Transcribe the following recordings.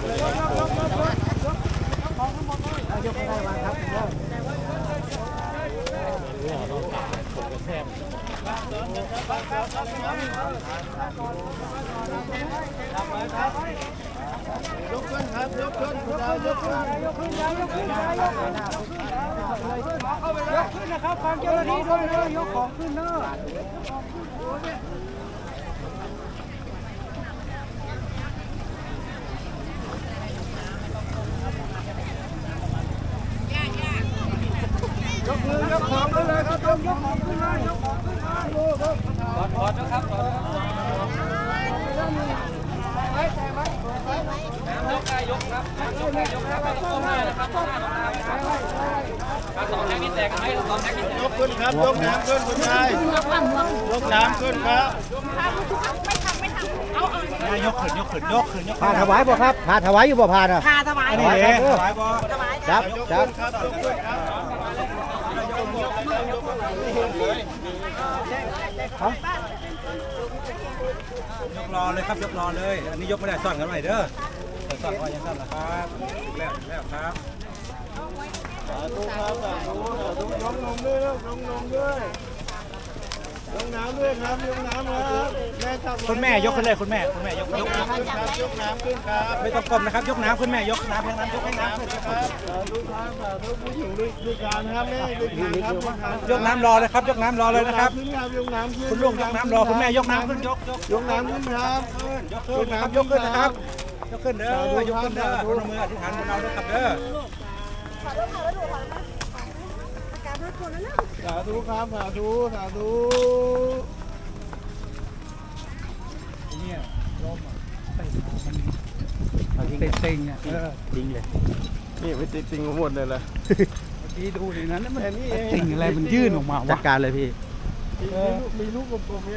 ยกได้วางครับยกขึ้นครับยกขึ้นยกขึ้นยกขึ้นยกขึ้นยกขึ้นยกขึ้นนะครับฟังเจ้าหน้าที่ด้วยนะยกของขึ้นเนอะ ยกมือยกของขึ้นเล ยครับยกยกของขึ้นเลยยกของขึ้นมาดูครับถอดถอดนะครับถอดน้ำยกได้ยกครับน้ำยกได้ยกครับไม่ต้องก้มหน้านะครับก้มหน้าต้องตามนะครับการสองแท็กนี่แตกกันไหมสองแท็กนี่แตกยกขึ้นครับยกน้ำขึ้นคุณชายยกน้ำขึ้นครับยกขึ้นยกขึ้นยกขึ้นยกพาถวายบ่ครับพาถวายอยู่บ่พาน่ะพาถวายนี่เองถวายบ่จับยกจัขึ้บนครับยกขึ้นครับ ยกรอเลยครับยกรอเลย อันนี้ยกไม่ได้ซ่อนกันไว้เด้อซ่อนไว้ยังซ่อนนะครับแล้วแล้วครับสาธุครับสาธุสาธุยกนมด้วยยกนมด้วย ยกน้ำด้วยครับยกน้ำครับแม่จับคุณแม่ยกขึ้นเลยคุณแม่คุณแม่ยกยกน้ำขึ้นครับยกน้ำขึ้นครับไม่ต้องก้มนะครับ ยกน้ำคุณแม่ยกน้ำให้น้ำยกให้น้ำน้นะครับสาธุครับสาธุผู้หญิงด้วยด้วยการครับแม่ด้วยการครับด้วยการยกน้ำรอเลยครับ ยกน้ำรอเลยนะครับขึ้นครับยกน้ำขึ้นคุณลูกยกน้ำรอคุณแม่ยกน้ำขึ้นยกยกน้ำขึ้นครับยกขึ้นยกขึ้นนะครับยกขึ้นเด้อยกขึ้นเด้อพนมมืออธิษฐานบนเราด้วยครับเด้อ สาธุครับสาธุสาธุเต็งๆอะเออทิ้งเลยนี่ไปติดติงหมดเลยล่ะดีดูดินั้นมันแค่นี้เองติ่งอะไรมันยื่นออกมาวะจัดการเลยพี่มีลูกมี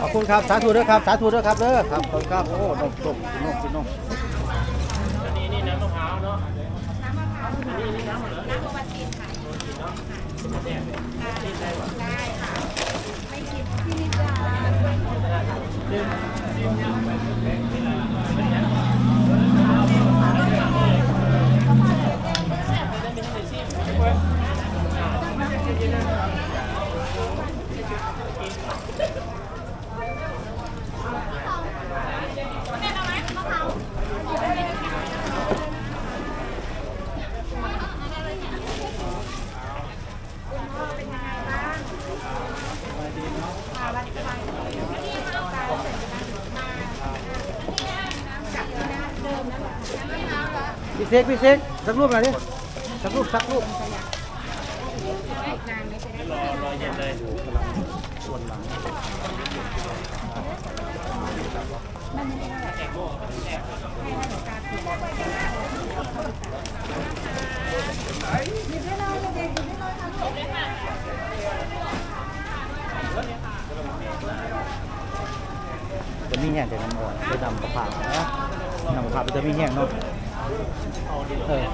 ขอบคุณครับ สาธุด้วยครับ สาธุด้วยครับเด้อครับขอบคุณครับ โอ้นมนมนมนมนี่นี่น้ำมะพร้าวเนาะพี่เเซกพี่เซกสักรูปหน่อยดิสักรูปสักรูปจะมีแห้งแต่น้ำอ่อนไปนำกระเพรานะนำกระเพราไปจะมีแห้งเนาะ เออ